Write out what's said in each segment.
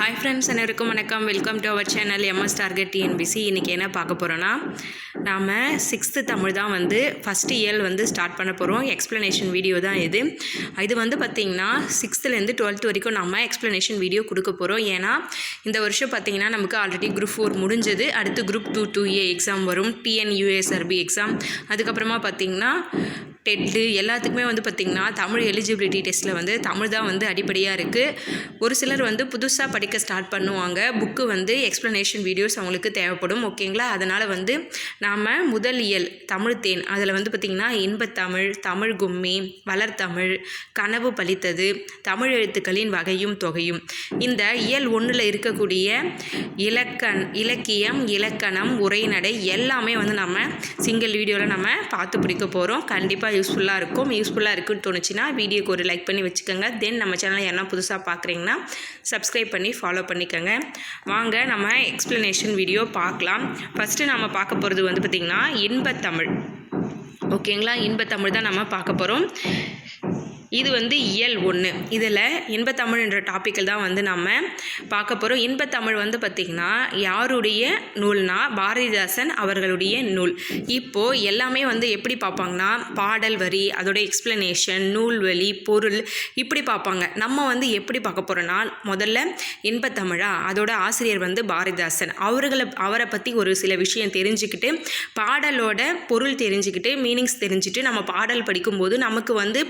Hi friends அனைவருக்கும் வணக்கம். Welcome to our channel MS target TNPSC இன்றைக்கி என்ன பார்க்க போகிறோன்னா நாம் சிக்ஸ்த்து தமிழ் தான் வந்து ஃபஸ்ட் இயர் வந்து ஸ்டார்ட் பண்ண போகிறோம் எக்ஸ்ப்ளனேஷன் வீடியோ தான் இது. இது வந்து பார்த்திங்கன்னா சிக்ஸ்த்துலேருந்து டுவெல்த் வரைக்கும் நம்ம எக்ஸ்ப்ளனேஷன் வீடியோ கொடுக்க போகிறோம் ஏன்னா இந்த வருஷம் பார்த்திங்கன்னா நமக்கு ஆல்ரெடி குரூப் ஃபோர் முடிஞ்சது. அடுத்து group two two A exam வரும். டிஎன்யூஎஸ்ஆர்பி எக்ஸாம் அதுக்கப்புறமா பார்த்திங்கன்னா டெட்டு எல்லாத்துக்குமே வந்து பார்த்திங்கன்னா தமிழ் எலிஜிபிலிட்டி டெஸ்ட்டில் வந்து தமிழ் தான் வந்து அடிப்படையாக இருக்குது ஒரு சிலர் வந்து புதுசாக படிக்க ஸ்டார்ட் பண்ணுவாங்க. புக்கு வந்து எக்ஸ்ப்ளனேஷன் வீடியோஸ் அவங்களுக்கு தேவைப்படும். ஓகேங்களா அதனால் வந்து நாம் முதல் இயல் தமிழ் தேன். அதில் வந்து பார்த்திங்கன்னா இன்பத்தமிழ் தமிழ் கும்மி வளர்த்தமிழ் கனவு பலித்தது தமிழ் எழுத்துக்களின் வகையும் தொகையும். இந்த இயல் ஒன்றில் இருக்கக்கூடிய இலக்கண் இலக்கியம் இலக்கணம் உரைநடை எல்லாமே வந்து நம்ம சிங்கிள் வீடியோவில் நம்ம பார்த்து பிடிக்க போகிறோம் கண்டிப்பாக யூஸ்ஃபுல்லாக இருக்கும். யூஸ்ஃபுல்லாக இருக்குன்னு தோணுச்சுன்னா வீடியோக்கு ஒரு லைக் பண்ணி வச்சுக்கோங்க. தென் நம்ம சேனலை யாரா புதுசாக பார்க்குறீங்கன்னா சப்ஸ்கிரைப் பண்ணி ஃபாலோ பண்ணிக்கோங்க. வாங்க நம்ம எக்ஸ்ப்ளனேஷன் வீடியோ பார்க்கலாம். ஃபஸ்ட்டு நம்ம பார்க்க போகிறது வந்து பார்த்திங்கன்னா இன்பத்தமிழ். ஓகேங்களா இன்பத்தமிழ் தான் நம்ம பார்க்க போகிறோம் இது வந்து இயல் ஒன்று இதில் இன்பத்தமிழ் என்ற டாப்பிக்கில் தான் வந்து நம்ம பார்க்க போகிறோம் இன்பத்தமிழ் வந்து பார்த்திங்கன்னா யாருடைய நூல்னா பாரதிதாசன் அவர்களுடைய நூல். இப்போது எல்லாமே வந்து எப்படி பார்ப்பாங்கன்னா பாடல் வரி அதோட எக்ஸ்ப்ளனேஷன் நூல்வழி பொருள் இப்படி பார்ப்பாங்க. நம்ம வந்து எப்படி பார்க்க போகிறோன்னா முதல்ல இன்பத்தமிழா அதோட ஆசிரியர் வந்து பாரதிதாசன். அவர்களை அவரை பற்றி ஒரு சில விஷயம் தெரிஞ்சுக்கிட்டு பாடலோட பொருள் தெரிஞ்சுக்கிட்டு மீனிங்ஸ் தெரிஞ்சுட்டு நம்ம பாடல் படிக்கும்போது நமக்கு வந்து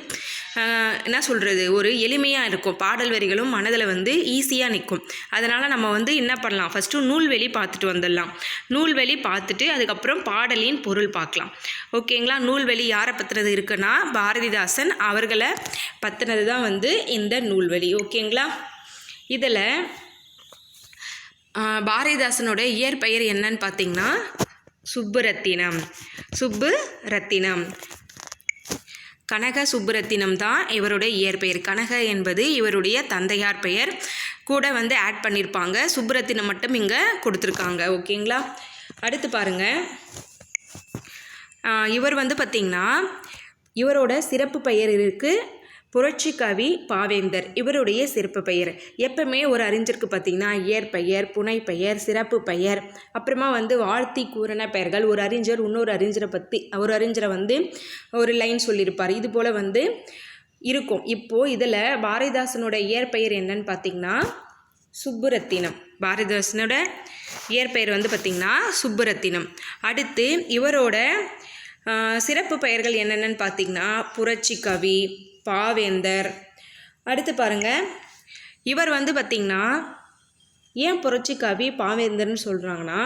என்ன சொல்கிறது ஒரு எளிமையாக இருக்கும். பாடல் வரிகளும் மனதில் வந்து ஈஸியாக நிற்கும் அதனால் நம்ம வந்து என்ன பண்ணலாம்? ஃபஸ்ட்டு நூல்வெளி பார்த்துட்டு வந்துடலாம். நூல்வெளி பார்த்துட்டு அதுக்கப்புறம் பாடலின் பொருள் பார்க்கலாம். ஓகேங்களா நூல்வெளி யாரை பற்றினது இருக்குன்னா பாரதிதாசன் அவர்களை பற்றினது தான் வந்து இந்த நூல்வெளி. ஓகேங்களா இதில் பாரதிதாசனோட இயற்பெயர் என்னன்னு பார்த்தீங்கன்னா சுப்புரத்தினம். சுப்பு ரத்தினம் கனக சுப்புரத்தினம் தான் இவருடைய இயற்பெயர். கனக என்பது இவருடைய தந்தையார் பெயர். கூட வந்து ஆட் பண்ணியிருப்பாங்க சுப்புரத்தினம் மட்டும் இங்கே கொடுத்துருக்காங்க. ஓகேங்களா? அடுத்து பாருங்கள் இவர் வந்து பார்த்திங்கன்னா இவரோட சிறப்பு பெயர் இருக்குது புரட்சி கவி பாவேந்தர் இவருடைய சிறப்பு பெயர். எப்பவுமே ஒரு அறிஞருக்கு பார்த்திங்கன்னா இயற்பெயர் புனைப்பெயர் சிறப்பு பெயர் அப்புறமா வந்து வாழ்த்தி கூறின பெயர்கள். ஒரு அறிஞர் இன்னொரு அறிஞரை பற்றி ஒரு அறிஞரை வந்து ஒரு லைன் சொல்லியிருப்பார். இது போல் வந்து இருக்கும். இப்போது இதில் பாரதிதாசனோட இயற்பெயர் என்னன்னு பார்த்தீங்கன்னா சுப்புரத்தினம். பாரதிதாசனோட இயற்பெயர் வந்து பார்த்திங்கன்னா சுப்புரத்தினம். அடுத்து இவரோட சிறப்பு பெயர்கள் என்னென்னு பார்த்தீங்கன்னா புரட்சி கவி பாவேந்தர். அடுத்து பாருங்கள் இவர் வந்து பார்த்திங்கன்னா ஏன் புரட்சி கவி பாவேந்தர்னு சொல்கிறாங்கன்னா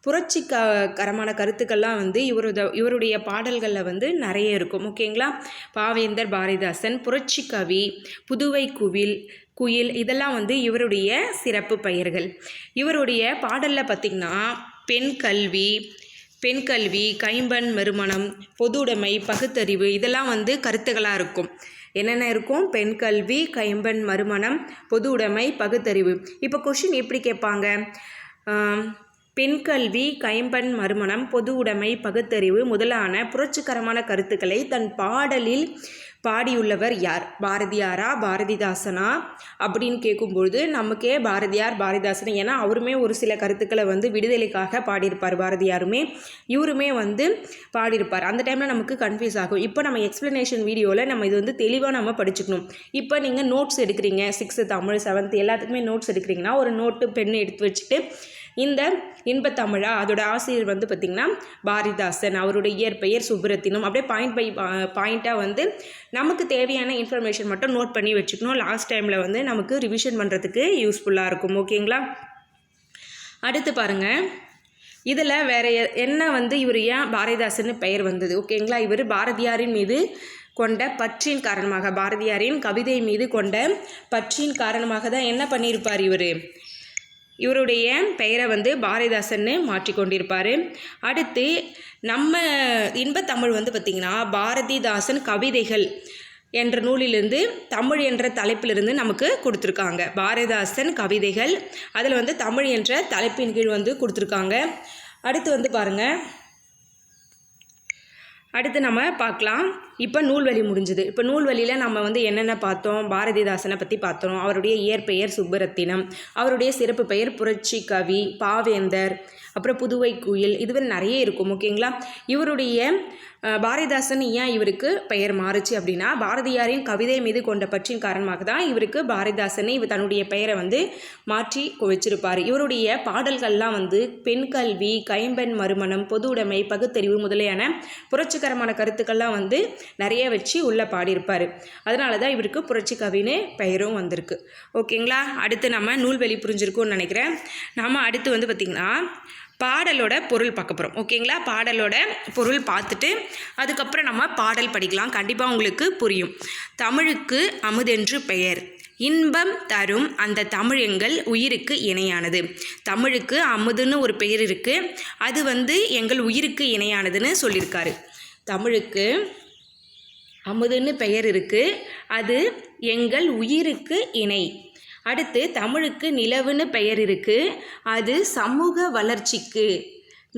புரட்சி க கரமான கருத்துக்கள்லாம் வந்து இவரோட இவருடைய பாடல்களில் வந்து நிறைய இருக்கும். ஓகேங்களா? பாவேந்தர் பாரதிதாசன் புரட்சி கவி புதுவை குவில் குயில் இதெல்லாம் வந்து இவருடைய சிறப்பு பெயர்கள். இவருடைய பாடலில் பார்த்திங்கன்னா பெண் கல்வி பெண் கல்வி கைம்பெண் மறுமணம் பொதுவுடைமை பகுத்தறிவு இதெல்லாம் வந்து கருத்துக்களாக இருக்கும். என்னென்ன இருக்கும்? பெண் கல்வி கைம்பெண் மறுமணம் பொது உடைமை பகுத்தறிவு. இப்போ கொஷின் எப்படி கேட்பாங்க? பெண் கல்வி கைம்பெண் மறுமணம் பொது உடைமை பகுத்தறிவு முதலான புரட்சிகரமான கருத்துக்களை தன் பாடலில் பாடியுள்ளவர் யார்? பாரதியாரா? பாரதிதாசனா? அப்படின்னு கேட்கும்பொழுது நமக்கே பாரதியார் பாரதிதாசன் ஏன்னா அவருமே ஒரு சில கருத்துக்களை வந்து விடுதலைக்காக பாடியிருப்பார் பாரதியாருமே. இவருமே வந்து பாடியிருப்பார். அந்த டைமில் நமக்கு கன்ஃபியூஸ் ஆகும். இப்போ நம்ம எக்ஸ்ப்ளனேஷன் வீடியோவில் நம்ம இது வந்து தெளிவாக நம்ம படிச்சுக்கணும். இப்போ நீங்கள் நோட்ஸ் எடுக்கிறீங்க. சிக்ஸ்த்து தமிழ் செவன்த் எல்லாத்துக்குமே நோட்ஸ் எடுக்கிறீங்கன்னா ஒரு நோட்டு பென் எடுத்து வச்சுட்டு இந்த இன்பத்தமிழா அதோட ஆசிரியர் வந்து பார்த்திங்கன்னா பாரதிதாசன். அவருடைய இயற்பெயர் சுப்ரத்தினம். அப்படியே பாயிண்ட் பை பாயிண்ட்டாக வந்து நமக்கு தேவையான இன்ஃபர்மேஷன் மட்டும் நோட் பண்ணி வச்சுக்கணும். லாஸ்ட் டைமில் வந்து நமக்கு ரிவிஷன் பண்ணுறதுக்கு யூஸ்ஃபுல்லாக இருக்கும். ஓகேங்களா அடுத்து பாருங்கள் இதில் வேற என்ன வந்து இவர் ஏன் பாரதிதாசன் பெயர் வந்தது? ஓகேங்களா இவர் பாரதியாரின் மீது கொண்ட பற்றின் காரணமாக பாரதியாரின் கவிதை மீது கொண்ட பற்றின் காரணமாக தான் என்ன பண்ணியிருப்பார் இவர்? இவருடைய பெயரை வந்து பாரதிதாசன்னு மாற்றிக்கொண்டிருப்பார். அடுத்து நம்ம இன்பத்தமிழ் வந்து பார்த்திங்கன்னா பாரதிதாசன் கவிதைகள் என்ற நூலிலிருந்து தமிழ் என்ற தலைப்பிலிருந்து நமக்கு கொடுத்துருக்காங்க. பாரதிதாசன் கவிதைகள் அதில் வந்து தமிழ் என்ற தலைப்பின் கீழ் வந்து கொடுத்துருக்காங்க. அடுத்து வந்து பாருங்கள் அடுத்து நம்ம பார்க்கலாம். இப்போ நூல்வழி முடிஞ்சுது. இப்போ நூல்வழியில் நம்ம வந்து என்னென்ன பார்த்தோம்? பாரதிதாசனை பற்றி பார்த்தோம். அவருடைய இயற்பெயர் சுப்பரத்தினம். அவருடைய சிறப்பு பெயர் புரட்சி கவி பாவேந்தர். அப்புறம் புதுவை குயில். இதுவரை நிறைய இருக்கும். ஓகேங்களா இவருடைய பாரதிதாசன் ஏன் இவருக்கு பெயர் மாறுச்சு அப்படின்னா பாரதியாரின் கவிதை மீது கொண்ட பற்றின் காரணமாக தான் இவருக்கு பாரதிதாசனை இவர் தன்னுடைய பெயரை வந்து மாற்றி வச்சிருப்பார். இவருடைய பாடல்கள்லாம் வந்து பெண் கல்வி கைம்பெண் மறுமணம் பொது உடைமை பகுத்தறிவு முதலியான புரட்சிகரமான கருத்துக்கள்லாம் வந்து நிறைய வச்சு உள்ளே பாடியிருப்பார். அதனால தான் இவருக்கு புரட்சி கவின்னு பெயரும் வந்திருக்கு. ஓகேங்களா? அடுத்து நம்ம நூல்வெளி புரிஞ்சிருக்கும்னு நினைக்கிறேன். நம்ம அடுத்து வந்து பார்த்திங்கன்னா பாடலோட பொருள் பார்க்க போகிறோம் ஓகேங்களா? பாடலோட பொருள் பார்த்துட்டு அதுக்கப்புறம் நம்ம பாடல் படிக்கலாம். கண்டிப்பாக உங்களுக்கு புரியும். தமிழுக்கு அமுதென்று பெயர். இன்பம் தரும் அந்த தமிழ் எங்கள் உயிருக்கு இணையானது. தமிழுக்கு அமுதுன்னு ஒரு பெயர் இருக்குது அது வந்து எங்கள் உயிருக்கு இணையானதுன்னு சொல்லியிருக்காரு. தமிழுக்கு அமுதுன்னு பெயர் இருக்குது அது எங்கள் உயிருக்கு இணை. அடுத்து தமிழுக்கு நிலவுன்னு பெயர் இருக்குது அது சமூக வளர்ச்சிக்கு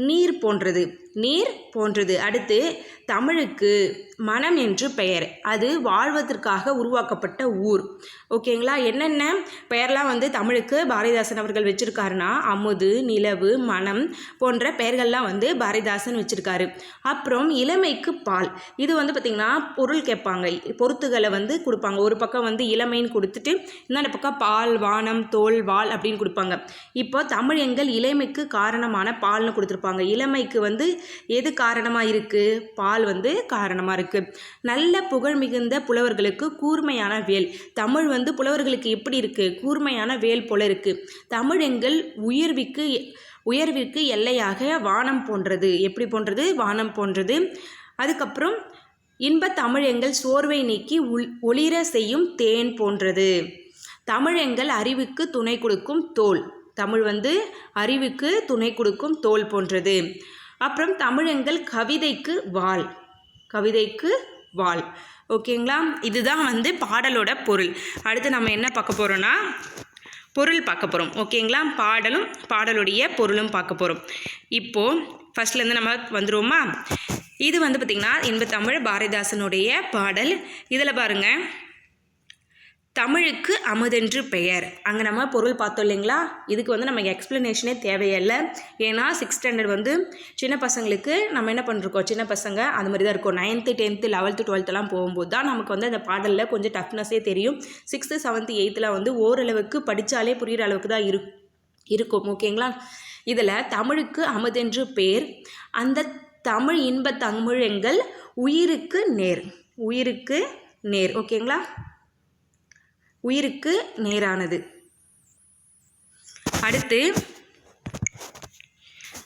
நீர் போன்றது. நீர் போன்றது. அடுத்து தமிழுக்கு மனம் என்று பெயர். அது வாழ்வதற்காக உருவாக்கப்பட்ட ஊர். ஓகேங்களா? என்னென்ன பெயர்லாம் வந்து தமிழுக்கு பாரதிதாசன் அவர்கள் வச்சுருக்காருன்னா அமுது நிலவு மனம் போன்ற பெயர்கள்லாம் வந்து பாரதிதாசன் வச்சுருக்காரு. அப்புறம் இளமைக்கு பால். இது வந்து பார்த்திங்கன்னா பொருள் கேட்பாங்க. பொருத்துகளை வந்து கொடுப்பாங்க. ஒரு பக்கம் வந்து இளமைன்னு கொடுத்துட்டு இன்னொரு பக்கம் பால் வானம் தோல் வால் அப்படின்னு கொடுப்பாங்க. இப்போ தமிழ் எங்கள் இளமைக்கு காரணமான பால்னு கொடுத்துருப்பாங்க. இளமைக்கு வந்து எது காரணமாக இருக்குது பால் வந்து காரணமாக இருக்குது நல்ல புகழ் மிகுந்த புலவர்களுக்கு கூர்மையான வேல். தமிழ் வந்து புலவர்களுக்கு எப்படி இருக்குது கூர்மையான வேல் போல இருக்குது தமிழ் எங்கள் உயர்விற்கு உயர்விற்கு எல்லையாக வானம் போன்றது. எப்படி போன்றது? வானம் போன்றது. அதுக்கப்புறம் இன்ப தமிழ் எங்கள் சோர்வை நீக்கி உள் ஒளிர செய்யும் தேன் போன்றது. தமிழ் எங்கள் அறிவுக்கு துணை கொடுக்கும் தோல். தமிழ் வந்து அறிவுக்கு துணை கொடுக்கும் தோல் போன்றது. அப்புறம் தமிழங்கள் கவிதைக்கு வாள். கவிதைக்கு வாள். ஓகேங்களா? இதுதான் வந்து பாடலோட பொருள். அடுத்து நம்ம என்ன பார்க்க போகிறோன்னா பொருள் பார்க்க போகிறோம் ஓகேங்களா? பாடலும் பாடலுடைய பொருளும் பார்க்க போகிறோம் இப்போது ஃபஸ்ட்லேருந்து நம்ம வந்துடுவோமா இது வந்து பார்த்திங்கன்னா இன்பத்தமிழ் பாரதிதாசனுடைய பாடல். இதில் பாருங்கள் தமிழுக்கு அமுதென்று பெயர். அங்கே நம்ம பொருள் பார்த்தோம் இல்லைங்களா? இதுக்கு வந்து நமக்கு எக்ஸ்ப்ளனேஷனே தேவையில்லை. ஏன்னா சிக்ஸ் ஸ்டாண்டர்ட் வந்து சின்ன பசங்களுக்கு நம்ம என்ன பண்ணிருக்கோம்? சின்ன பசங்க அந்த மாதிரி தான் இருக்கும் நைன்த்து டென்த்து லெவல்த்து டுவெல்த்தெல்லாம் போகும்போது தான் நமக்கு வந்து அந்த பாடலில் கொஞ்சம் டஃப்னஸே தெரியும். சிக்ஸ்த்து செவன்த்து எயித்தில் வந்து ஓரளவுக்கு படித்தாலே புரிகிற அளவுக்கு தான் இரு இருக்கும். ஓகேங்களா? இதில் தமிழுக்கு அமுதென்று பேர் அந்த தமிழ் இன்ப தமிழெங்கள் உயிருக்கு நேர். உயிருக்கு நேர். ஓகேங்களா? உயிருக்கு நேரானது. அடுத்து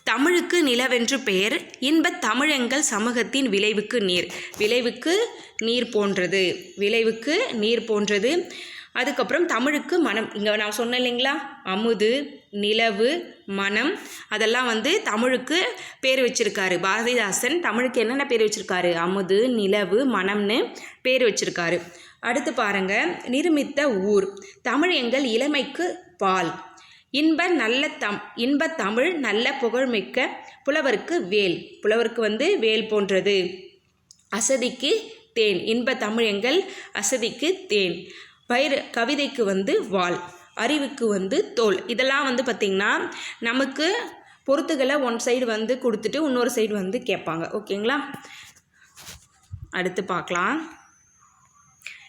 தமிழுக்கு நிலவென்று பெயர் இன்பத் தமிழெங்கள் சமூகத்தின் விளைவுக்கு நீர். விளைவுக்கு நீர் போன்றது. விளைவுக்கு நீர் போன்றது. அதுக்கப்புறம் தமிழுக்கு மனம். இங்கே நான் சொன்னேன் இல்லைங்களா? அமுது நிலவு மனம். அதெல்லாம் வந்து தமிழுக்கு பேர் வச்சுருக்காரு. பாரதிதாசன் தமிழுக்கு என்னென்ன பேர் வச்சிருக்காரு? அமுது நிலவு மனம்னு பேர் வச்சுருக்காரு. அடுத்து பாருங்க. நிருமித்த ஊர். தமிழ் எங்கள் இளமைக்கு பால். இன்ப நல்ல தம் இன்ப தமிழ் நல்ல புகழ்மிக்க புலவருக்கு வேல். புலவருக்கு வந்து வேல் போன்றது. அசதிக்கு தேன். இன்ப தமிழ் எங்கள் அசதிக்கு தேன். வயிறு கவிதைக்கு வந்து வாள் அறிவுக்கு வந்து தோல். இதெல்லாம் வந்து பார்த்திங்கன்னா நமக்கு பொறுத்துகளை ஒன் சைடு வந்து கொடுத்துட்டு இன்னொரு சைடு வந்து கேட்பாங்க. ஓகேங்களா? அடுத்து பார்க்கலாம்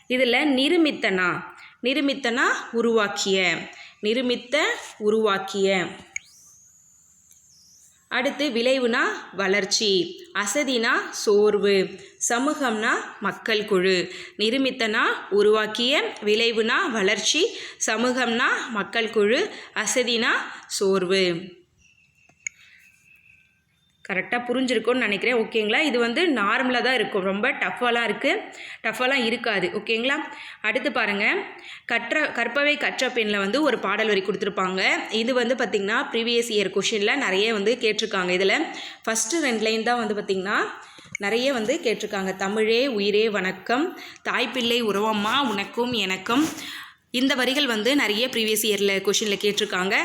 இதில் நிருமித்தனா? நிருமித்தனா உருவாக்கிய. நிருமித்த உருவாக்கிய. அடுத்து விளைவுனா வளர்ச்சி. அசதினா சோர்வு. சமூகம்னா மக்கள் குழு. நிருமித்தனா உருவாக்கிய. விளைவுனா வளர்ச்சி. சமூகம்னா மக்கள் குழு. அசதினா சோர்வு. கரெக்டாக புரிஞ்சிருக்கும்னு நினைக்கிறேன். ஓகேங்களா? இது வந்து நார்மலாக தான் இருக்கும். ரொம்ப டஃப்பாலாம் இருக்குது டஃப்பாலாம் இருக்காது. ஓகேங்களா? அடுத்து பாருங்கள் கற்ற கற்பவை கற்ற பெண்ணில் வந்து ஒரு பாடல் வரி கொடுத்துருப்பாங்க. இது வந்து பார்த்திங்கன்னா ப்ரீவியஸ் இயர் கொஷினில் நிறைய வந்து கேட்டிருக்காங்க இதில். ஃபஸ்ட்டு ரெண்டு லைன் தான் வந்து பார்த்திங்கன்னா நிறைய வந்து கேட்டிருக்காங்க. தமிழே உயிரே வணக்கம். தாய்ப்பிள்ளை உறவம்மா உனக்கும் எனக்கும். இந்த வரிகள் வந்து நிறைய ப்ரீவியஸ் இயரில் கொஷினில் கேட்டிருக்காங்க.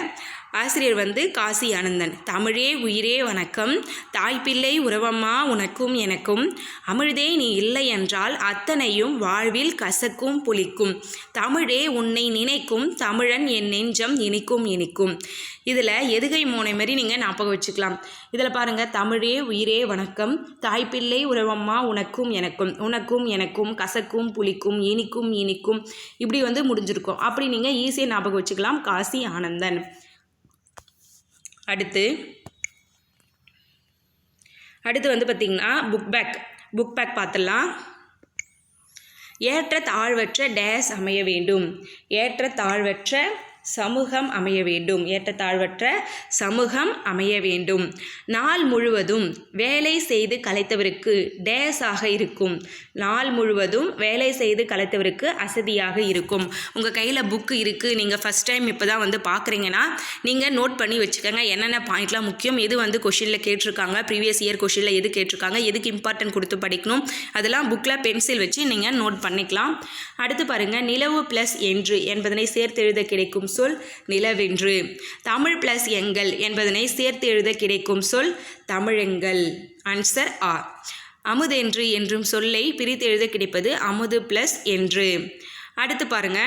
ஆசிரியர் வந்து காசி ஆனந்தன் தமிழே உயிரே வணக்கம். தாய்ப்பிள்ளை உறவம்மா உனக்கும் எனக்கும். அமிழ்தே நீ இல்லை என்றால் அத்தனையும் வாழ்வில் கசக்கும் புளிக்கும். தமிழே உன்னை நினைக்கும். தமிழன் என் நெஞ்சம் இனிக்கும் இனிக்கும். இதில் எதுகை மோனை மாரி நீங்கள் ஞாபகம் வச்சுக்கலாம். இதில் பாருங்கள் தமிழே உயிரே வணக்கம். தாய்ப்பிள்ளை உறவம்மா உனக்கும் எனக்கும். உனக்கும் எனக்கும் கசக்கும் புளிக்கும் இனிக்கும் இனிக்கும். இப்படி வந்து முடிஞ்சிருக்கும். அப்படி நீங்கள் ஈஸியாக ஞாபகம் வச்சுக்கலாம். காசி ஆனந்தன் அடுத்து அடுத்து வந்து பார்த்திங்கன்னா புக் பேக் புக் பேக் பார்த்துடலாம். ஏற்ற தாழ்வற்ற டேஸ் அமைய வேண்டும். ஏற்ற தாழ்வற்ற சமூகம் அமைய வேண்டும். ஏற்றத்தாழ்வற்ற சமூகம் அமைய வேண்டும். நாள் முழுவதும் வேலை செய்து கலைத்தவருக்கு டேஸாக இருக்கும். நாள் முழுவதும் வேலை செய்து கலைத்தவருக்கு அசதியாக இருக்கும். உங்கள் கையில் புக்கு இருக்குது நீங்கள் ஃபஸ்ட் டைம் இப்போ தான் வந்து பார்க்குறீங்கன்னா நீங்கள் நோட் பண்ணி வச்சுக்கோங்க. என்னென்ன பாயிண்ட்லாம் முக்கியம் எது வந்து கொஷினில் கேட்டிருக்காங்க ப்ரீவியஸ் இயர் கொஷினில் எது கேட்டிருக்காங்க எதுக்கு இம்பார்ட்டன்ட் கொடுத்து படிக்கணும் அதெல்லாம் புக்கில் பென்சில் வச்சு நீங்கள் நோட் பண்ணிக்கலாம். அடுத்து பாருங்கள் நிலவு ப்ளஸ் என்று என்பதனை சேர்த்து எழுத கிடைக்கும் சொல் நிலவென்று. தமிழ் ப்ளஸ் எங்கள் என்பதனை சேர்த்து எழுத கிடைக்கும் சொல் தமிழெங்கள். ஆன்சர் ஆ அமுதென்று என்றும் சொல்லை பிரித்து எழுத கிடைப்பது அமுது ப்ளஸ் என்று. அடுத்து பாருங்க.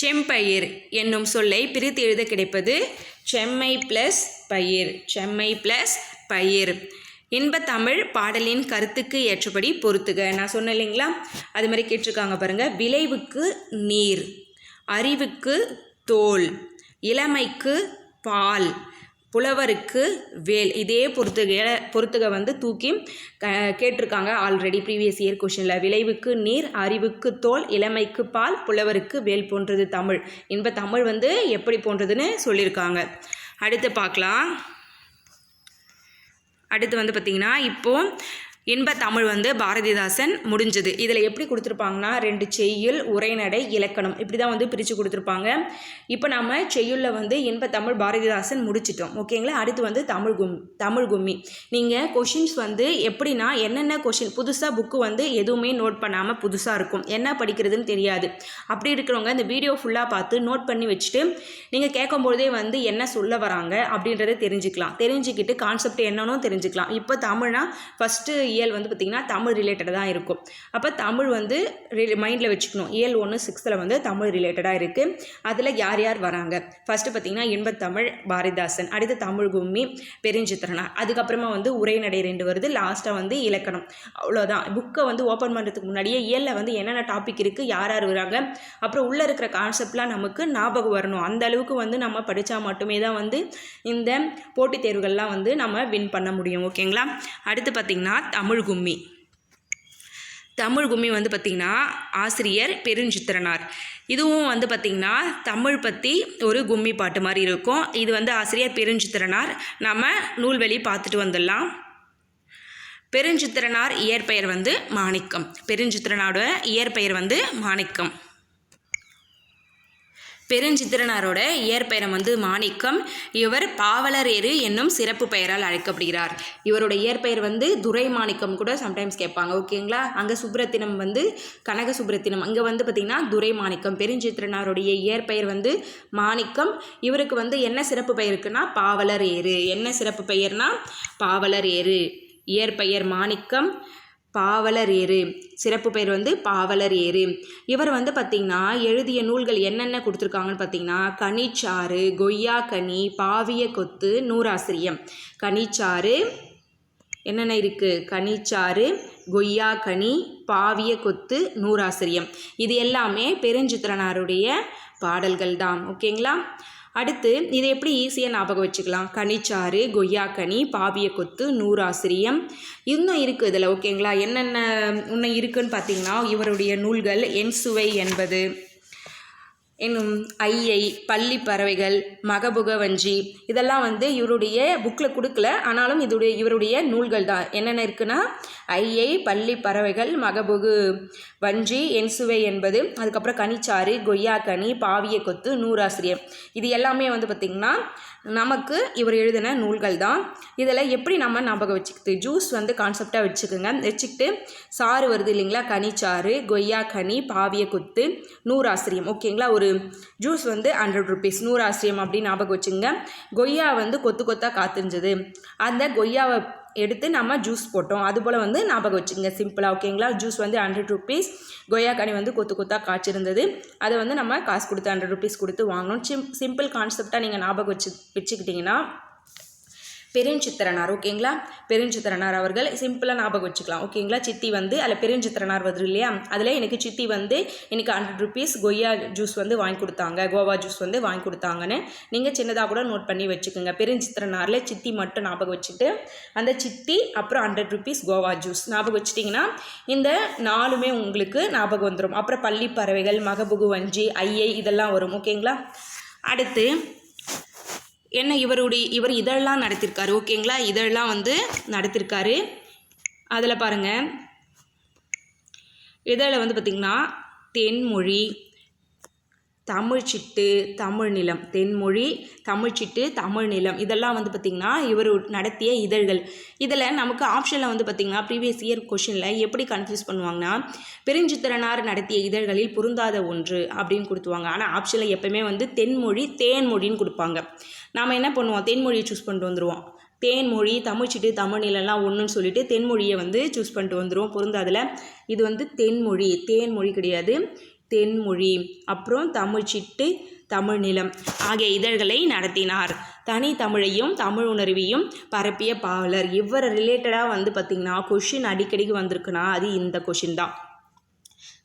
செம்பயிர் என்னும் சொல்லை பிரித்து எழுத கிடைப்பது செம்மை ப்ளஸ் பயிர். செம்மை ப்ளஸ் பயிர். இன்பத்தமிழ் பாடலின் கருத்துக்கு ஏற்றபடி பொறுத்துக நான் சொன்னேன் இல்லைங்களா? அது மாதிரி கேட்டிருக்காங்க பாருங்கள் விளைவுக்கு நீர் அறிவுக்கு தோல் இளமைக்கு பால் புலவருக்கு வேல். இதே பொறுத்துக பொறுத்துக வந்து தூக்கி க கேட்டிருக்காங்க ஆல்ரெடி ப்ரீவியஸ் இயர் கொஷனில் விளைவுக்கு நீர் அறிவுக்கு தோல் இளமைக்கு பால் புலவருக்கு வேல் போன்றது தமிழ். இன்ப தமிழ் வந்து எப்படி போன்றதுன்னு சொல்லியிருக்காங்க. அடுத்து பார்க்கலாம். அடுத்து வந்து பார்த்திங்கன்னா இப்போது இன்ப தமிழ் வந்து பாரதிதாசன் முடிஞ்சது. இதில் எப்படி கொடுத்துருப்பாங்கன்னா ரெண்டு செய்யுள் உரைநடை இலக்கணம். இப்படி தான் வந்து பிரித்து கொடுத்துருப்பாங்க. இப்போ நம்ம செய்யுளில் வந்து இன்ப தமிழ் பாரதிதாசன் முடிச்சிட்டோம். ஓகேங்களா? அடுத்து வந்து தமிழ் கும் தமிழ் கும்மி. நீங்கள் கொஷின்ஸ் வந்து எப்படின்னா என்னென்ன கொஷின் புதுசாக புக்கு வந்து எதுவுமே நோட் பண்ணாமல் புதுசாக இருக்கும். என்ன படிக்கிறதுன்னு தெரியாது. அப்படி இருக்கிறவங்க இந்த வீடியோ ஃபுல்லாக பார்த்து நோட் பண்ணி வச்சுட்டு நீங்கள் கேட்கும்பொழுதே வந்து என்ன சொல்ல வராங்க அப்படின்றத தெரிஞ்சுக்கலாம். தெரிஞ்சுக்கிட்டு கான்செப்ட் என்னன்னு தெரிஞ்சுக்கலாம். இப்போ தமிழ்னா ஃபஸ்ட்டு இயல் வந்து பார்த்திங்கன்னா தமிழ் ரிலேட்டடாக தான் இருக்கும். அப்போ தமிழ் வந்து மைண்டில் வச்சுக்கணும். இயல் ஒன்று சிக்ஸ்த்தில் வந்து தமிழ் ரிலேட்டடாக இருக்குது அதில் யார் யார் வராங்க? ஃபஸ்ட்டு பார்த்திங்கன்னா இன்பத்தமிழ் பாரதிதாசன் அடுத்து தமிழ் கும்மி பெருஞ்சித்திரனா. அதுக்கப்புறமா வந்து உரைநடை ரெண்டு வருது. லாஸ்ட்டாக வந்து இலக்கணம். அவ்வளோதான் புக்கை வந்து ஓப்பன் பண்ணுறதுக்கு முன்னாடியே இயலில் வந்து என்னென்ன டாபிக் இருக்குது யார் யார் வராங்க? அப்புறம் உள்ளே இருக்கிற கான்செப்ட்லாம் நமக்கு ஞாபகம் வரணும். அந்த அளவுக்கு வந்து நம்ம படித்தா மட்டுமே தான் வந்து இந்த போட்டித் தேர்வுகள்லாம் வந்து நம்ம வின் பண்ண முடியும். ஓகேங்களா அடுத்து பார்த்திங்கன்னா தமிழ் தமிழ் கும்மி. தமிழ் கும்மி வந்து பார்த்திங்கன்னா ஆசிரியர் பெருஞ்சித்திரனார். இதுவும் வந்து பார்த்திங்கன்னா தமிழ் பற்றி ஒரு கும்மி பாட்டு மாதிரி இருக்கும். இது வந்து ஆசிரியர் பெருஞ்சித்திரனார். நம்ம நூல்வெளி பார்த்துட்டு வந்துடலாம். பெருஞ்சித்திரனார் இயற்பெயர் வந்து மாணிக்கம். பெருஞ்சித்திரனாரோட இயற்பெயர் வந்து மாணிக்கம். பெருஞ்சித்திரனாரோட இயற்பெயரம் வந்து மாணிக்கம். இவர் பாவலர் ஏறு என்னும் சிறப்பு பெயரால் அழைக்கப்படுகிறார். இவரோட இயற்பெயர் வந்து துரை மாணிக்கம் கூட சம்டைம்ஸ் கேட்பாங்க. ஓகேங்களா அங்கே சுப்ரத்தினம் வந்து கனக சுப்ரத்தினம் அங்கே வந்து பார்த்திங்கன்னா துரை மாணிக்கம் பெருஞ்சித்திரனாருடைய இயற்பெயர் வந்து மாணிக்கம். இவருக்கு வந்து என்ன சிறப்பு பெயர் இருக்குன்னா பாவலர் ஏறு என்ன சிறப்பு பெயர்னா பாவலர் ஏறு இயற்பெயர் மாணிக்கம். பாவலர் ஏறு. சிறப்பு பெயர் வந்து பாவலர் ஏறு. இவர் வந்து பார்த்திங்கன்னா எழுதிய நூல்கள் என்னென்ன கொடுத்துருக்காங்கன்னு பார்த்தீங்கன்னா கனிச்சாறு கொய்யா கனி பாவிய கொத்து நூறாசிரியம். கனிச்சாறு என்னென்ன இருக்குது கனிச்சாறு கொய்யா கனி பாவிய கொத்து நூறாசிரியம். இது எல்லாமே பெருஞ்சித்திரனாருடைய பாடல்கள் தான். ஓகேங்களா? அடுத்து இதை எப்படி ஈஸியாக ஞாபகம் வச்சுக்கலாம்? கனிச்சாறு கொய்யாக்கனி பாவிய கொத்து நூறாசிரியம். இன்னும் இருக்குது இதில் ஓகேங்களா என்னென்ன இன்னும் இருக்குன்னு பார்த்தீங்கன்னா இவருடைய நூல்கள் என் சுவை என்பது. இன்னும் ஐயை பள்ளி பறவைகள் மகபுக வஞ்சி இதெல்லாம் வந்து இவருடைய புக்கில் கொடுக்கல. ஆனாலும் இதுடைய இவருடைய நூல்கள் தான். என்னென்ன இருக்குன்னா ஐயை பள்ளி பறவைகள் மகபுகு வஞ்சி என்சுவை என்பது அதுக்கப்புறம் கனிச்சாறு கொய்யா கனி பாவிய கொத்து நூறாசிரியம். இது எல்லாமே வந்து பார்த்திங்கன்னா நமக்கு இவர் எழுதின நூல்கள் தான் இதில் எப்படி நம்ம ஞாபகம் வச்சுக்கிட்டு ஜூஸ் வந்து கான்செப்டாக வச்சுக்கோங்க. வச்சுக்கிட்டு சாறு வருது இல்லைங்களா? கனிச்சாறு கொய்யா கனி பாவிய குத்து நூறாசிரியம். ஓகேங்களா? ஒரு ஜூஸ் வந்து ஹண்ட்ரட் ருபீஸ் நூறு ஆசிரியம் அப்படின்னு ஞாபகம் வச்சுங்க கொய்யா வந்து கொத்து கொத்தாக காத்திருந்தது. அந்த கொய்யாவை எடுத்து நம்ம ஜூஸ் போட்டோம். அதுபோல் வந்து ஞாபகம் வச்சுங்க சிம்பிளாக ஓகேங்களா ஜூஸ் வந்து ஹண்ட்ரட் ருபீஸ் கொய்யாக்கனி வந்து கொத்து கொத்தாக காய்ச்சிருந்தது. அதை வந்து நம்ம காசு கொடுத்து ஹண்ட்ரட் ருபீஸ் கொடுத்து வாங்கணும். சிம் சிம்பிள் கான்செப்டாக நீங்கள் ஞாபகம் வச்சு வச்சுக்கிட்டிங்கன்னா பெருஞ்சித்திரனார் ஓகேங்களா? பெருஞ்சித்திரனார் அவர்கள் சிம்பிளாக ஞாபகம் வச்சுக்கலாம். ஓகேங்களா? சித்தி வந்து அதில் பெருஞ்சித்திரனார் வருது இல்லையா? அதில் எனக்கு சித்தி வந்து எனக்கு ஹண்ட்ரட் ருபீஸ் கொய்யா ஜூஸ் வந்து வாங்கி கொடுத்தாங்க. கோவா ஜூஸ் வந்து வாங்கி கொடுத்தாங்கன்னு. நீங்கள் சின்னதாக கூட நோட் பண்ணி வச்சுக்கோங்க. பெருஞ்சித்திரனாரில் சித்தி மட்டும் ஞாபகம் வச்சுட்டு அந்த சித்தி அப்புறம் ஹண்ட்ரட் ருபீஸ் கோவா ஜூஸ் ஞாபகம் வச்சிட்டிங்கன்னா இந்த நாலுமே உங்களுக்கு ஞாபகம் வந்துடும் அப்புறம் பள்ளி பறவைகள் மகபுகு வஞ்சி ஐயை இதெல்லாம் வரும். ஓகேங்களா? அடுத்து என்ன இவருடைய இவர் இதழெலாம் நடத்திருக்காரு. ஓகேங்களா? இதழெலாம் வந்து நடத்திருக்காரு. அதில் பாருங்கள் இதழில் வந்து பார்த்திங்கன்னா தென்மொழி தமிழ்ச்சிட்டு தமிழ் நிலம். தென்மொழி தமிழ்ச்சிட்டு தமிழ் நிலம். இதெல்லாம் வந்து பார்த்திங்கன்னா இவர் நடத்திய இதழ்கள். இதில் நமக்கு ஆப்ஷனில் வந்து பார்த்திங்கன்னா ப்ரீவியஸ் இயர் கொஷினில் எப்படி கன்ஃபியூஸ் பண்ணுவாங்கன்னா பெருஞ்சித்திரனார் நடத்திய இதழ்களில் பொருந்தாத ஒன்று அப்படின்னு கொடுத்துவாங்க ஆனால் ஆப்ஷனில் எப்போவுமே வந்து தென்மொழி தேன்மொழின்னு கொடுப்பாங்க. நாம் என்ன பண்ணுவோம்? தென்மொழியை சூஸ் பண்ணிட்டு வந்துடுவோம் தேன்மொழி தமிழ்ச்சிட்டு தமிழ்நிலெல்லாம் ஒன்றுன்னு சொல்லிட்டு தென்மொழியை வந்து சூஸ் பண்ணிட்டு வந்துடுவோம் பொருந்தாதில் இது வந்து தென்மொழி. தேன்மொழி கிடையாது. தென்மொழி. அப்புறம் தமிழ்ச்சிட்டு தமிழ்நிலம் ஆகிய இதழ்களை நடத்தினார். தனி தமிழையும் தமிழ் உணர்வையும் பரப்பிய பாவலர். இவரை ரிலேட்டடாக வந்து பார்த்திங்கன்னா கொஷின் அடிக்கடிக்கு வந்திருக்குன்னா அது இந்த கொஷின் தான்.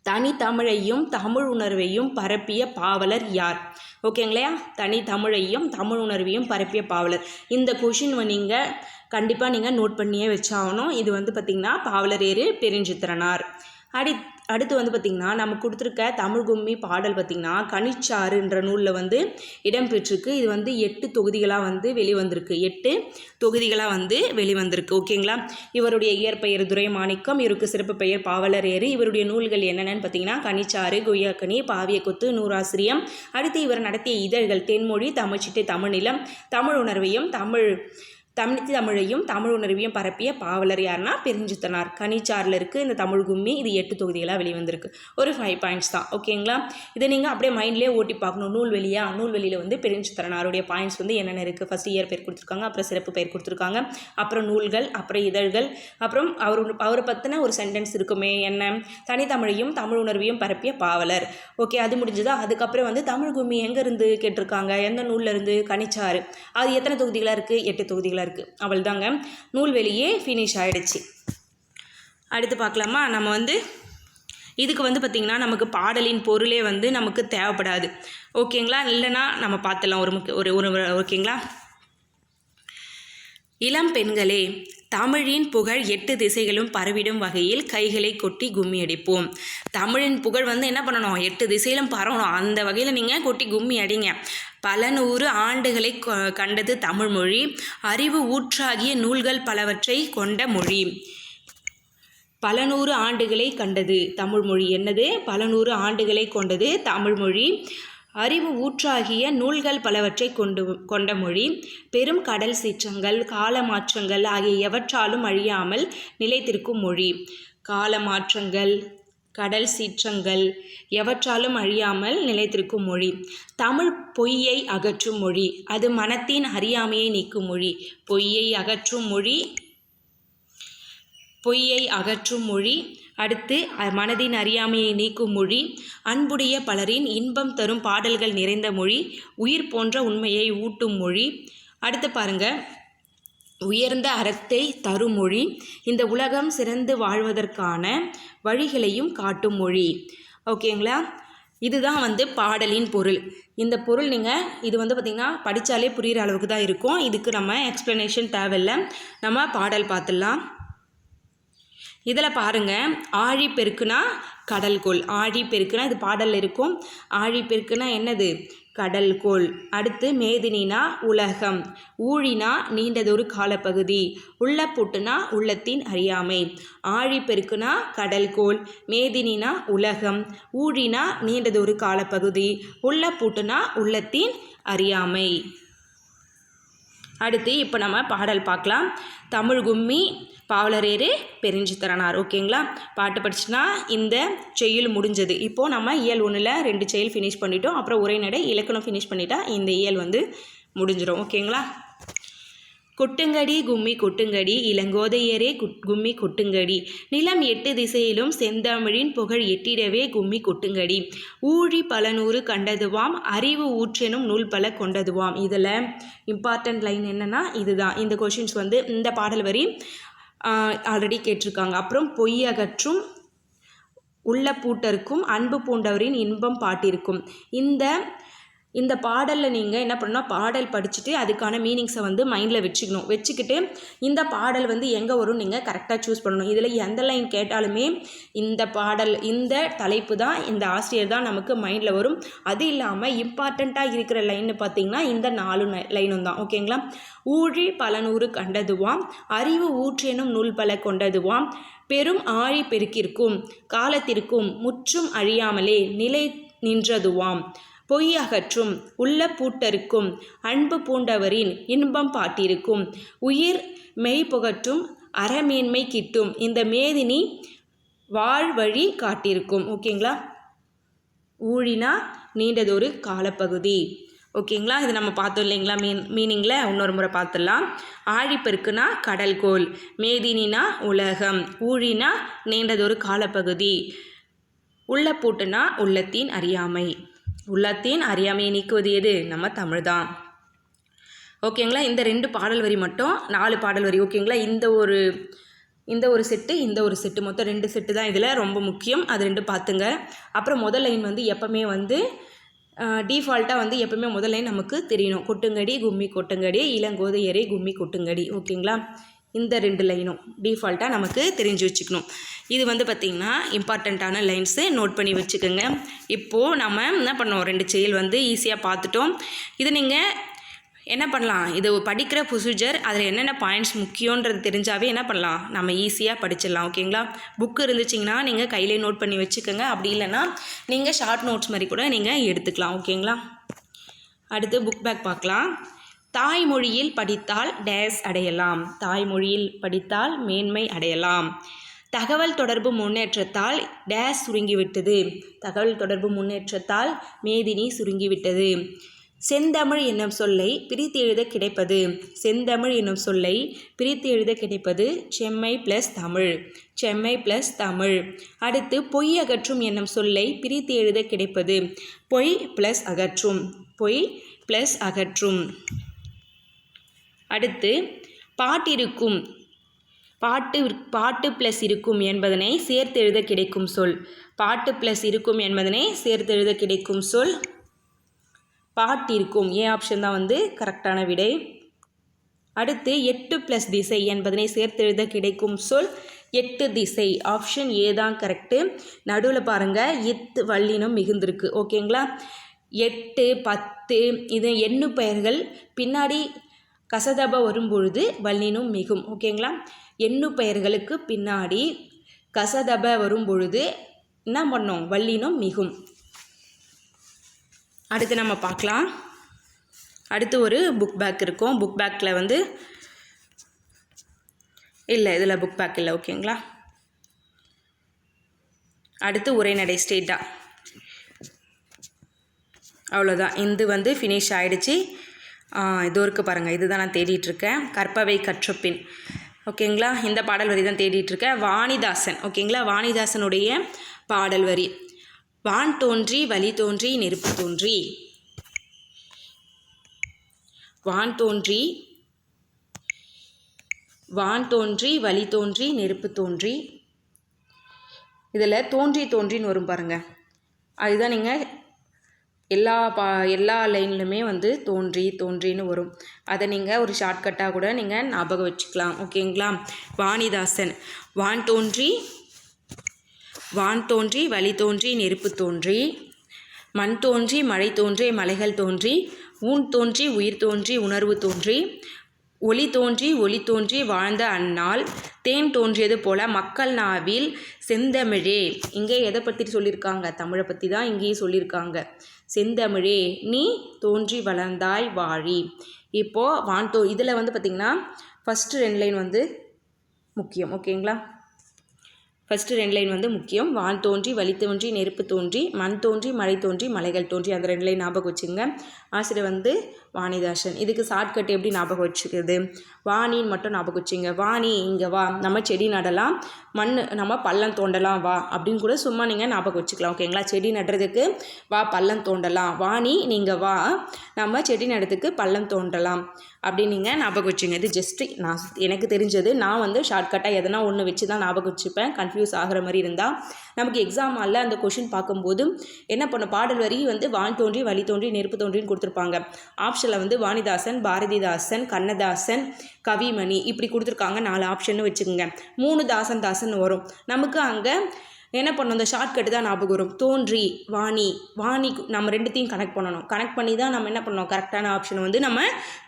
தனி தமிழையும் தமிழ் உணர்வையும் பரப்பிய பாவலர் யார்? ஓகேங்களா தனி தமிழையும் தமிழ் உணர்வையும் பரப்பிய பாவலர். இந்த கொஷின் நீங்கள் கண்டிப்பாக நீங்கள் நோட் பண்ணியே வச்சாகணும். இது வந்து பார்த்திங்கன்னா பாவலர் ஏறு பெருஞ்சித்திரனார். அடி அடுத்து வந்து பார்த்திங்கன்னா நம்ம கொடுத்துருக்க தமிழ் கும்மி பாடல் பார்த்திங்கன்னா கனிச்சாறுன்ற நூலில் வந்து இடம்பெற்றிருக்கு இது வந்து எட்டு தொகுதிகளாக வந்து வெளிவந்திருக்கு. எட்டு தொகுதிகளாக வந்து வெளிவந்திருக்கு. ஓகேங்களா இவருடைய இயற்பெயர் துரைமாணிக்கம் இவருக்கு சிறப்பு பெயர் பாவலர் ஏறு. இவருடைய நூல்கள் என்னென்னு பார்த்தீங்கன்னா கனிச்சாறு கொய்யாக்கனி பாவிய கொத்து நூறாசிரியம். அடுத்து இவர் நடத்திய இதழ்கள் தென்மொழி தமிழ்ச்சிட்டு தமிழ்நிலம் தமிழ் உணர்வையும் தமிழ் தமிழ் தமிழையும் தமிழ் உணர்வையும் பரப்பிய பாவலர் யாருன்னா பெருஞ்சித்தனார். கனிச்சாரில் இருக்குது இந்த தமிழ் கும்மி இது எட்டு தொகுதிகளாக வெளிவந்திருக்கு. ஒரு ஃபைவ் பாயிண்ட்ஸ் தான். ஓகேங்களா இதை நீங்கள் அப்படியே மைண்ட்லேயே ஓட்டி பார்க்கணும். நூல்வெளியா நூல்வெளியில் வந்து பெருஞ்சித்தனாருடைய பாயிண்ட்ஸ் வந்து என்னென்ன இருக்குது ஃபஸ்ட் இயர் பேர் கொடுத்துருக்காங்க. அப்புறம் சிறப்பு பெயர் கொடுத்துருக்காங்க. அப்புறம் நூல்கள் அப்புறம் இதழ்கள் அப்புறம் அவர் அவரை பற்றின ஒரு சென்டென்ஸ் இருக்குமே என்ன? தனித்தமிழையும் தமிழ் உணர்வையும் பரப்பிய பாவலர். ஓகே அது முடிஞ்சதா? அதுக்கப்புறம் வந்து தமிழ் கும்மி எங்கேருந்து கேட்டிருக்காங்க? எந்த நூலில் இருந்து? கனிச்சாறு. அது எத்தனை தொகுதிகளாக இருக்குது எட்டு தொகுதிகளாக இருக்குது அவள் தாங்க நூல்வெளியே ஃபினிஷ் ஆகிடுச்சு அடுத்து பார்க்கலாமா? நம்ம வந்து இதுக்கு வந்து பார்த்திங்கன்னா நமக்கு பாடலின் பொருளே வந்து நமக்கு தேவைப்படாது. ஓகேங்களா? இல்லைன்னா நம்ம பார்த்துலாம் ஒரு முக்கிய ஒரு ஒரு ஓகேங்களா? இளம் பெண்களே தமிழின் புகழ் எட்டு திசைகளும் பரவிடும் வகையில் கைகளை கொட்டி கும்மி அடிப்போம் தமிழின் புகழ் வந்து என்ன பண்ணணும்? எட்டு திசையிலும் பரவணும். அந்த வகையில் நீங்கள் கொட்டி கும்மி அடிங்க பல நூறு ஆண்டுகளை கண்டது தமிழ் மொழி. அறிவு ஊற்றாகிய நூல்கள் பலவற்றை கொண்ட மொழி. பல நூறு ஆண்டுகளை கண்டது தமிழ் மொழி. என்னது? பல நூறு ஆண்டுகளை கொண்டது தமிழ் மொழி. அறிவு ஊற்றாகிய நூல்கள் பலவற்றை கொண்டு கொண்ட மொழி. பெரும் கடல் சீற்றங்கள் கால மாற்றங்கள் ஆகிய எவற்றாலும் அழியாமல் நிலைத்திருக்கும் மொழி. கால மாற்றங்கள் கடல் சீற்றங்கள் எவற்றாலும் அழியாமல் நிலைத்திருக்கும் மொழி. தமிழ் பொய்யை அகற்றும் மொழி. அது மனத்தின் அறியாமையை நீக்கும் மொழி. பொய்யை அகற்றும் மொழி பொய்யை அகற்றும் மொழி. அடுத்து மனதின் அறியாமையை நீக்கும் மொழி அன்புடைய பலரின் இன்பம் தரும் பாடல்கள் நிறைந்த மொழி உயிர் போன்ற உண்மையை ஊட்டும் மொழி. அடுத்து பாருங்கள் உயர்ந்த அறத்தை தரும் மொழி இந்த உலகம் சிறந்து வாழ்வதற்கான வழிகளையும் காட்டும் மொழி. ஓகேங்களா? இதுதான் வந்து பாடலின் பொருள். இந்த பொருள் நீங்கள் இது வந்து பார்த்திங்கன்னா படித்தாலே புரிகிற அளவுக்கு தான் இருக்கும். இதுக்கு நம்ம எக்ஸ்ப்ளனேஷன் தேவையில்லை. நம்ம பாடல் பார்த்துடலாம். இதில் பாருங்கள் ஆழி பெருக்குனா கடல்கோள். ஆழி பெருக்குனா இது பாடல் இருக்கும். ஆழி பெருக்குனா என்னது? கடல்கோள். அடுத்து மேதினினா உலகம். ஊழினா நீண்டதொரு காலப்பகுதி. உள்ள புட்டுனா உள்ளத்தின் அறியாமை. ஆழி பெருக்குனா கடல்கோள். மேதினினா உலகம். ஊழினா நீண்டதொரு காலப்பகுதி. உள்ள புட்டுனா உள்ளத்தின் அறியாமை. அடுத்து இப்போ நம்ம பாடல் பார்க்கலாம். தமிழ் கும்மி பாவலரேரே பெரிஞ்சு தரனார் ஓகேங்களா? பாட்டு படிச்சுனா இந்த செயல் முடிஞ்சது. இப்போது நம்ம இயல் ஒன்றில் ரெண்டு செயல் ஃபினிஷ் பண்ணிட்டோம். அப்புறம் உரைநடை இலக்கணம் ஃபினிஷ் பண்ணிட்டா இந்த இயல் வந்து முடிஞ்சிடும் ஓகேங்களா? கொட்டுங்கடி கும்மி கொட்டுங்கடி இளங்கோதையரே குட் கும்மி கொட்டுங்கடி. நிலம் எட்டு திசையிலும் செந்தமிழின் புகழ் எட்டிடவே கும்மி கொட்டுங்கடி. ஊழி பல நூறு கண்டதுவாம் அறிவு ஊற்றெனும் நூல் பல கொண்டதுவாம். இதில் இம்பார்ட்டன்ட் லைன் என்னென்னா இதுதான். இந்த கொஷின்ஸ் வந்து இந்த பாடல் வரி ஆல்ரெடி கேட்டிருக்காங்க. அப்புறம் பொய் அகற்றும் உள்ள பூட்டருக்கும் அன்பு பூண்டவரின் இன்பம் பாட்டிருக்கும். இந்த இந்த பாடலில் நீங்கள் என்ன பண்ணணும் பாடல் படிச்சுட்டு அதுக்கான மீனிங்ஸை வந்து மைண்டில் வச்சுக்கணும். வச்சுக்கிட்டு இந்த பாடல் வந்து எங்கே வரும் நீங்கள் கரெக்டாக சூஸ் பண்ணணும். இதில் எந்த லைன் கேட்டாலுமே இந்த பாடல் இந்த தலைப்பு தான் இந்த ஆசிரியர் தான் நமக்கு மைண்டில் வரும். அது இல்லாமல் இம்பார்ட்டண்ட்டாக இருக்கிற லைன்னு பார்த்தீங்கன்னா இந்த நாலு லைனும் தான். ஓகேங்களா ஊழி பல நூறு கண்டதுவாம் அறிவு ஊற்றேனும் நூல் பல கொண்டதுவாம் பெரும் ஆழி பெருக்கிற்கும் காலத்திற்கும் முற்றும் அழியாமலே நிலை நின்றதுவாம். பொய் அகற்றும் உள்ள பூட்டருக்கும் அன்பு பூண்டவரின் இன்பம் பாட்டிருக்கும். உயிர் மெய் புகற்றும் அறமேன்மை கிட்டும். இந்த மேதினி வாழ்வழி காட்டியிருக்கும் ஓகேங்களா? ஊழினா நீண்டதொரு காலப்பகுதி. ஓகேங்களா? இது நம்ம பார்த்தோம் இல்லைங்களா? மீன் மீனிங்கில் இன்னொரு முறை பார்த்துடலாம். ஆழிப்பெருக்குனா கடல்கோள் மேதினினா உலகம். ஊழினா நீண்டதொரு காலப்பகுதி. உள்ள பூட்டுனா உள்ளத்தின் அறியாமை. உள்ளத்தின் அறியாமையை நீக்குவது எது? நம்ம தமிழ் தான் ஓகேங்களா? இந்த ரெண்டு பாடல் வரி மட்டும் நாலு பாடல் வரி. ஓகேங்களா? இந்த ஒரு இந்த ஒரு செட்டு இந்த ஒரு செட்டு. மொத்தம் ரெண்டு செட்டு தான் இதில். ரொம்ப முக்கியம். அது ரெண்டு பார்த்துங்க அப்புறம் முதல் லைன் வந்து எப்போவுமே வந்து டீஃபால்ட்டாக வந்து எப்போவுமே முதல் லைன் நமக்கு தெரியணும். கொட்டுங்கடி கும்மி கொட்டுங்கடி இளங்கோதையரை கும்மி கொட்டுங்கடி. ஓகேங்களா? இந்த ரெண்டு லைனும் டிஃபால்ட்டாக நமக்கு தெரிஞ்சு வச்சுக்கணும். இது வந்து பார்த்திங்கன்னா இம்பார்ட்டண்ட்டான லைன்ஸு நோட் பண்ணி வச்சுக்கோங்க. இப்போது நம்ம என்ன பண்ணோம் ரெண்டு செயல் வந்து ஈஸியாக பார்த்துட்டோம். இது நீங்கள் என்ன பண்ணலாம்? இது படிக்கிற ப்ரொசீஜர் அதில் என்னென்ன பாயிண்ட்ஸ் முக்கியன்றது தெரிஞ்சாவே என்ன பண்ணலாம்? நம்ம ஈஸியாக படிச்சிடலாம் ஓகேங்களா புக்கு இருந்துச்சிங்கன்னா நீங்கள் கையிலே நோட் பண்ணி வச்சுக்கோங்க. அப்படி இல்லைன்னா நீங்கள் ஷார்ட் நோட்ஸ் மாதிரி கூட நீங்கள் எடுத்துக்கலாம் ஓகேங்களா அடுத்து புக் பேக் பார்க்கலாம். தாய்மொழியில் படித்தால் டேஸ் அடையலாம். தாய்மொழியில் படித்தால் மேன்மை அடையலாம். தகவல் தொடர்பு முன்னேற்றத்தால் டேஸ் சுருங்கிவிட்டது. தகவல் தொடர்பு முன்னேற்றத்தால் மேதினி சுருங்கிவிட்டது. செந்தமிழ் என்னும் சொல்லை பிரித்து எழுத கிடைப்பது. செந்தமிழ் என்னும் சொல்லை பிரித்து எழுத கிடைப்பது செம்மை ப்ளஸ் தமிழ். செம்மை ப்ளஸ் தமிழ். அடுத்து பொய் அகற்றும் என்னும் சொல்லை பிரித்து எழுத கிடைப்பது. பொய் ப்ளஸ் அகற்றும். பொய் ப்ளஸ் அகற்றும். அடுத்து பாட்டிருக்கும். பாட்டு பாட்டு ப்ளஸ் இருக்கும் என்பதனை சேர்த்தெழுத கிடைக்கும் சொல். பாட்டு ப்ளஸ் இருக்கும் என்பதனை சேர்த்தெழுத கிடைக்கும் சொல். பாட்டிருக்கும். ஏ ஆப்ஷன் தான் வந்து கரெக்டான விடை. அடுத்து எட்டு ப்ளஸ் திசை என்பதனை சேர்த்தெழுத கிடைக்கும் சொல். எட்டு திசை. ஆப்ஷன் ஏ தான் கரெக்டு நடுவில் பாருங்கள் இத்து வல்லினம் மிகுந்திருக்கு. ஓகேங்களா எட்டு பத்து இது எண்ணு பெயர்கள். பின்னாடி கசதப வரும்பொழுது வல்லினும் மிகும். ஓகேங்களா எண்ணு பெயர்களுக்கு பின்னாடி கசதப வரும்பொழுது என்ன பண்ணோம்? வல்லினும் மிகும். அடுத்து நம்ம பார்க்கலாம். அடுத்து ஒரு புக் பேக் இருக்கும். புக் பேக்கில் வந்து இல்லை இதில் புக் பேக் இல்லை. ஓகேங்களா அடுத்து உரைநடை ஸ்டேட்டா அவ்வளோதான் இது வந்து ஃபினிஷ் ஆகிடுச்சு இதோ இருக்குது பாருங்கள் இதுதான் நான் தேடிட்டுருக்கேன். கற்பவை கற்றப்பின். ஓகேங்களா? இந்த பாடல் வரி தான் தேடிட்டுருக்கேன். வாணிதாசன். ஓகேங்களா? வாணிதாசனுடைய பாடல் வரி. வான் தோன்றி வழி தோன்றி நெருப்பு தோன்றி. வான் தோன்றி வான் தோன்றி வழி தோன்றி நெருப்பு தோன்றி. இதில் தோன்றி தோன்றின்னு வரும் பாருங்கள் அதுதான் நீங்கள் எல்லா பா எல்லா லைன்லையுமே வந்து தோன்றி தோன்றின்னு வரும். அதை நீங்கள் ஒரு ஷார்ட்கட்டாக கூட நீங்கள் ஞாபகம் வச்சுக்கலாம். ஓகேங்களா? வாணிதாசன். வான் தோன்றி வான் தோன்றி வழி தோன்றி நெருப்பு தோன்றி மண் தோன்றி மழை தோன்றி மலைகள் தோன்றி ஊன் தோன்றி உயிர் தோன்றி உணர்வு தோன்றி ஒளி தோன்றி ஒளி தோன்றி வாழ்ந்த அந்நாள் தேன் தோன்றியது போல மக்கள் நாவில் செந்தமிழே. இங்கே எதை பற்றி சொல்லியிருக்காங்க தமிழை பற்றி தான் இங்கேயும் சொல்லியிருக்காங்க செந்தமிழே நீ தோன்றி வளர்ந்தாய் வாழி. இப்போது வான் தோ இதில் வந்து பார்த்திங்கன்னா ஃபஸ்ட்டு ரெண்டு லைன் வந்து முக்கியம் ஓகேங்களா ஃபஸ்ட்டு ரெண்டு லைன் வந்து முக்கியம். வான் தோன்றி வழி தோன்றி நெருப்பு தோன்றி மண் தோன்றி மழை தோன்றி மலைகள் தோன்றி அந்த ரெண்டு லைன் ஞாபகம் வச்சுங்க ஆசிரியர் வந்து வாணிதாசன் இதுக்கு ஷார்ட்கட் எப்படி ஞாபகம் வச்சுக்கிறது? வாணின்னு மட்டும் ஞாபகம் வச்சுங்க. வாணி இங்கே வா. நம்ம செடி நடலாம். மண் நம்ம பள்ளம் தோண்டலாம் வா. அப்படின்னு கூட சும்மா நீங்கள் ஞாபகம் வச்சுக்கலாம். ஓகேங்களா செடி நடுறதுக்கு வா பள்ளம் தோண்டலாம். வாணி நீங்கள் வா. நம்ம செடி நடுறதுக்கு பள்ளம் தோண்டலாம். அப்படின்னு நீங்கள் ஞாபகம் வச்சுங்க. இது ஜஸ்ட்டு நான் எனக்கு தெரிஞ்சது. நான் வந்து ஷார்ட்கட்டாக எதனா ஒன்று வச்சு தான் ஞாபகம் வச்சுப்பேன். கன்ஃபியூஸ் ஆகிற மாதிரி இருந்தால் நமக்கு எக்ஸாம் ஆளில் அந்த கொஷின் பார்க்கும்போது என்ன பண்ண பாடல் வரி வந்து வான் தோன்றி வழி தோன்றி நெருப்பு தோன்றின்னு கொடுத்துருப்பாங்க. ஆப்ஷனில் வந்து வாணிதாசன் பாரதிதாசன் கண்ணதாசன் கவிமணி இப்படி கொடுத்துருக்காங்க. நாலு ஆப்ஷன்னு வச்சுக்கோங்க. மூணு தாசன் தாசன் வரும். நமக்கு அங்கே என்ன பண்ணணும்? இந்த ஷார்ட்கட்டு தான் ஞாபகம் வரும். தோன்றி வாணி வாணி நம்ம ரெண்டுத்தையும் கனெக்ட் பண்ணணும். கனெக்ட் பண்ணி தான் நம்ம என்ன பண்ணணும்? கரெக்டான ஆப்ஷனை வந்து நம்ம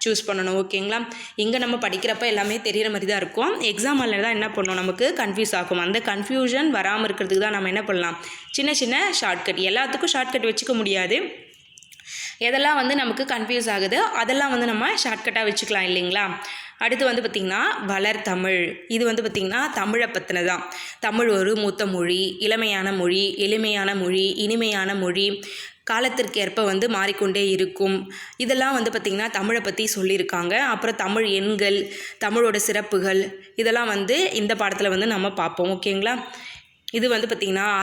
சூஸ் பண்ணணும். ஓகேங்களா இங்கே நம்ம படிக்கிறப்ப எல்லாமே தெரிகிற மாதிரி தான் இருக்கும். எக்ஸாம் ஹாலில் தான் என்ன பண்ணணும்? நமக்கு கன்ஃபியூஸ் ஆகும். அந்த கன்ஃபியூஷன் வராமல் இருக்கிறதுக்கு தான் நம்ம என்ன பண்ணலாம்? சின்ன சின்ன ஷார்ட்கட் எல்லாத்துக்கும் ஷார்ட்கட் வச்சுக்க முடியாது. எதெல்லாம் வந்து நமக்கு கன்ஃபியூஸ் ஆகுது அதெல்லாம் வந்து நம்ம ஷார்ட்கட்டாக வச்சுக்கலாம் இல்லைங்களா? அடுத்து வந்து பார்த்திங்கன்னா வளர் தமிழ். இது வந்து பார்த்திங்கன்னா தமிழை பற்றினதான் தமிழ் ஒரு மூத்த மொழி இளமையான மொழி எளிமையான மொழி இனிமையான மொழி காலத்திற்கு ஏற்ப வந்து மாறிக்கொண்டே இருக்கும். இதெல்லாம் வந்து பார்த்திங்கன்னா தமிழை பற்றி சொல்லியிருக்காங்க. அப்புறம் தமிழ் எண்கள் தமிழோட சிறப்புகள் இதெல்லாம் வந்து இந்த பாடத்தில் வந்து நம்ம பார்ப்போம். ஓகேங்களா? இது வந்து பார்த்திங்கன்னா